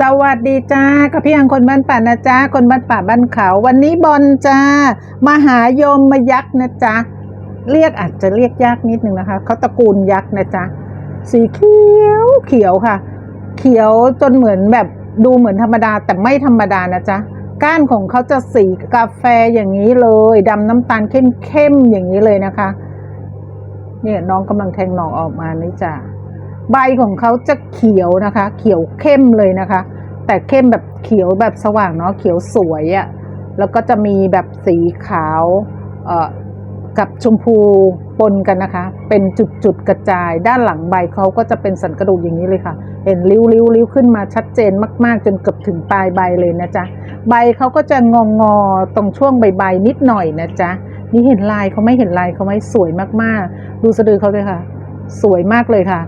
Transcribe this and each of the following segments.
สวัสดีจ้ากับพี่อังคนบ้านป่านะจ้าคนบ้านป่าบ้านเขา วันนี้บอลจ้ามหายมมายักษ์นะจ๊ะเรียกอาจจะเรียกยากนิดนึงนะคะเขาตระกูลยักษ์นะจ๊ะสีเขียวเขียวค่ะ เขียวจนเหมือนแบบดูเหมือนธรรมดาแต่ไม่ธรรมดานะจ๊ะก้านของเขาจะสีกาแฟอย่างนี้เลยดำน้ำตาลเข้มๆอย่างนี้เลยนะคะ เนี่ยน้องกำลังแทงหน่อออกมานี่จ้ะ ใบของเขาจะเขียวนะคะ เขียวเข้มเลยนะคะ แต่เข้มแบบเขียวแบบสว่างเนาะเขียวสวยอะ่ะแล้วก็จะมีแบบสีขาวเอ่อกับชมพูปนกันนะคะ เป็นจุดๆกระจาย ด้านหลังใบเขาก็จะเป็นสันกระดูกอย่างนี้เลยค่ะ เห็นริ้วริ้วริ้วขึ้นมาชัดเจนมาก ๆ จนเกือบถึงปลายใบเลยนะจ๊ะ ใบเขาก็จะงองอๆตรงช่วงใบใบๆนิดหน่อยนะจ๊ะ นี่เห็นลายเขาไม่เห็นลายเขาไหมสวยมากๆ ดูสะดือเขาเลยค่ะ สวยมากเลยค่ะ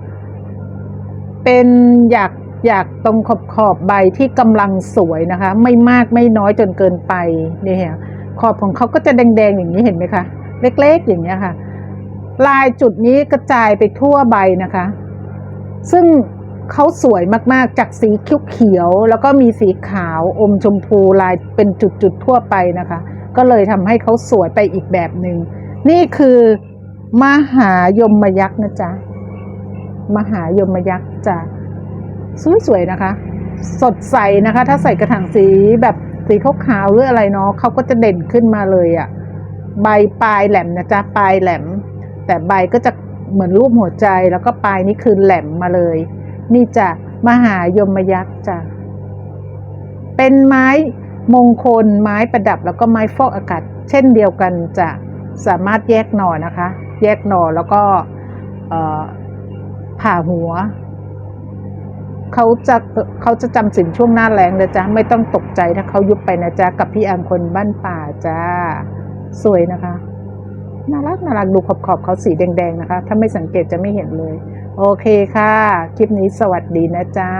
เป็นอยากอยากตรงขอบขอบใบที่กำลังสวยนะคะ ไม่มากไม่น้อยจนเกินไปนี่ยขอบของเขาก็จะแดงๆอย่างนี้เห็นไหมคะ เล็กๆอย่างเงี้ค่ะ ลายจุดนี้กระจายไปทั่วใบนะคะ ซึ่งเขาสวยมากๆจากสีเขียวๆแล้วก็มีสีขาวอมชมพูลายเป็นจุดๆทั่วไปนะคะ ก็เลยทำให้เขาสวยไปอีกแบบหนึ่งนี่คือ มหายมยักษ์นะจ๊ะ มหายมยักษ์จะสวยๆนะคะ สดใสนะคะ ถ้าใส่กระถางสีแบบสีขาวๆหรืออะไรเนาะเขาก็จะเด่นขึ้นมาเลยอะ่ะใบปลายแหลมนะจ๊ะปลายแหลม แต่ใบก็จะเหมือนรูปหัวใจแล้วก็ปลายนี่คือแหลมมาเลย นี่จะมหายมยักษ์จ้ะเป็นไม้มงคลไม้ประดับแล้วก็ไม้ฟอกอากาศ เช่นเดียวกันจะสามารถแยกหน่อนะคะ แยกหน่อแล้วก็ ผ่าหัว เขาจะเขาจะจำสินช่วงหน้าแรงนะจ๊ะ ไม่ต้องตกใจถ้าเขายุบไปนะจ๊ะ กับพี่อังคนบ้านป่าจ้า สวยนะคะน่ารักน่ารักดูขอบขอบเขาสีแดงๆนะคะ ถ้าไม่สังเกตจะไม่เห็นเลย โอเคค่ะ คลิปนี้สวัสดีนะจ๊ะ